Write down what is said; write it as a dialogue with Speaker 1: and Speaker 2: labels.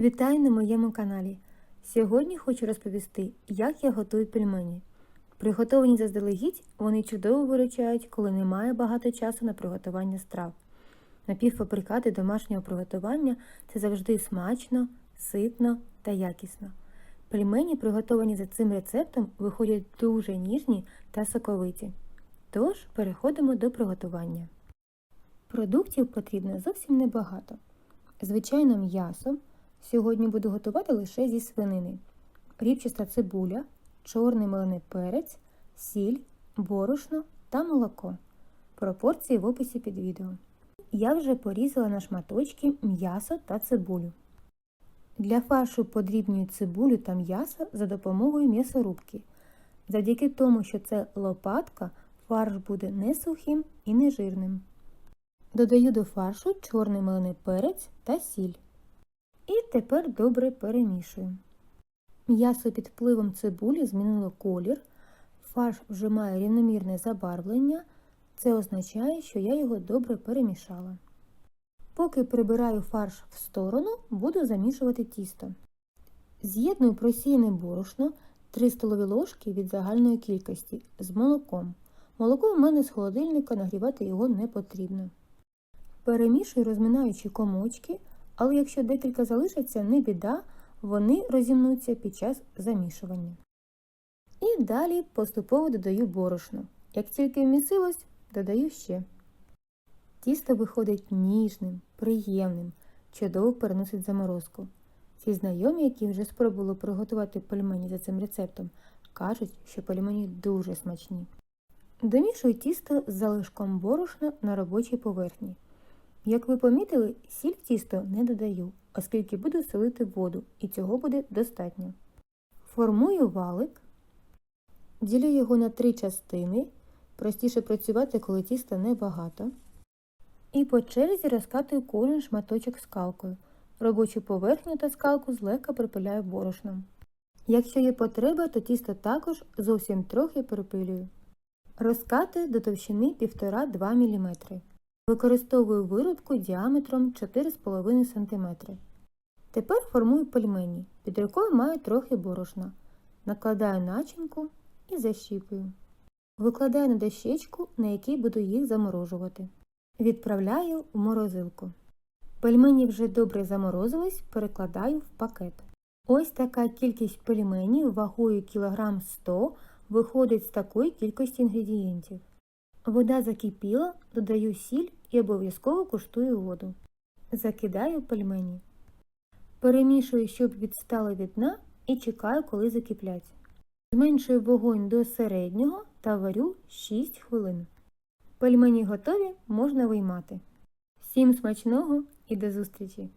Speaker 1: Вітаю на моєму каналі. Сьогодні хочу розповісти, як я готую пельмені. Приготовані заздалегідь, вони чудово виручають, коли немає багато часу на приготування страв. Напівфабрикати домашнього приготування це завжди смачно, ситно та якісно. Пельмені, приготовані за цим рецептом, виходять дуже ніжні та соковиті. Тож переходимо до приготування. Продуктів потрібно зовсім небагато. Звичайно, м'ясо. Сьогодні буду готувати лише зі свинини. Рібчаста цибуля, чорний мелений перець, сіль, борошно та молоко. Пропорції в описі під відео. Я вже порізала на шматочки м'ясо та цибулю. Для фаршу подрібнюю цибулю та м'ясо за допомогою м'ясорубки. Завдяки тому, що це лопатка, фарш буде не сухим і не жирним. Додаю до фаршу чорний мелений перець та сіль. Тепер добре перемішую. М'ясо під впливом цибулі змінило колір, фарш вже має рівномірне забарвлення. Це означає, що я його добре перемішала. Поки прибираю фарш в сторону, буду замішувати тісто. З'єдную просіяне борошно 3 столові ложки від загальної кількості з молоком. Молоко в мене з холодильника нагрівати його не потрібно. Перемішую, розминаючи комочки, але якщо декілька залишаться, не біда, вони розімнуться під час замішування. І далі поступово додаю борошно. Як тільки вмісилось, додаю ще. Тісто виходить ніжним, приємним, чудово переносить заморозку. Ці знайомі, які вже спробували приготувати пельмені за цим рецептом, кажуть, що пельмені дуже смачні. Домішую тісто з залишком борошна на робочій поверхні. Як ви помітили, сіль в тісто не додаю, оскільки буду солити воду, і цього буде достатньо. Формую валик, ділю його на три частини, простіше працювати, коли тіста небагато. І по черзі розкатую кожен шматочок скалкою. Робочу поверхню та скалку злегка припиляю борошном. Якщо є потреба, то тісто також зовсім трохи перепилюю. Розкатую до товщини 1,5-2 мм. Використовую вирубку діаметром 4,5 см. Тепер формую пельмені. Під рукою маю трохи борошна. Накладаю начинку і защіпую. Викладаю на дощечку, на якій буду їх заморожувати. Відправляю в морозилку. Пельмені вже добре заморозились, перекладаю в пакет. Ось така кількість пельменів вагою кілограм 100 виходить з такої кількості інгредієнтів. Вода закипіла, додаю сіль і обов'язково куштую воду. Закидаю пельмені. Перемішую, щоб відстали від дна і чекаю, коли закиплять. Зменшую вогонь до середнього та варю 6 хвилин. Пельмені готові, можна виймати. Всім смачного і до зустрічі!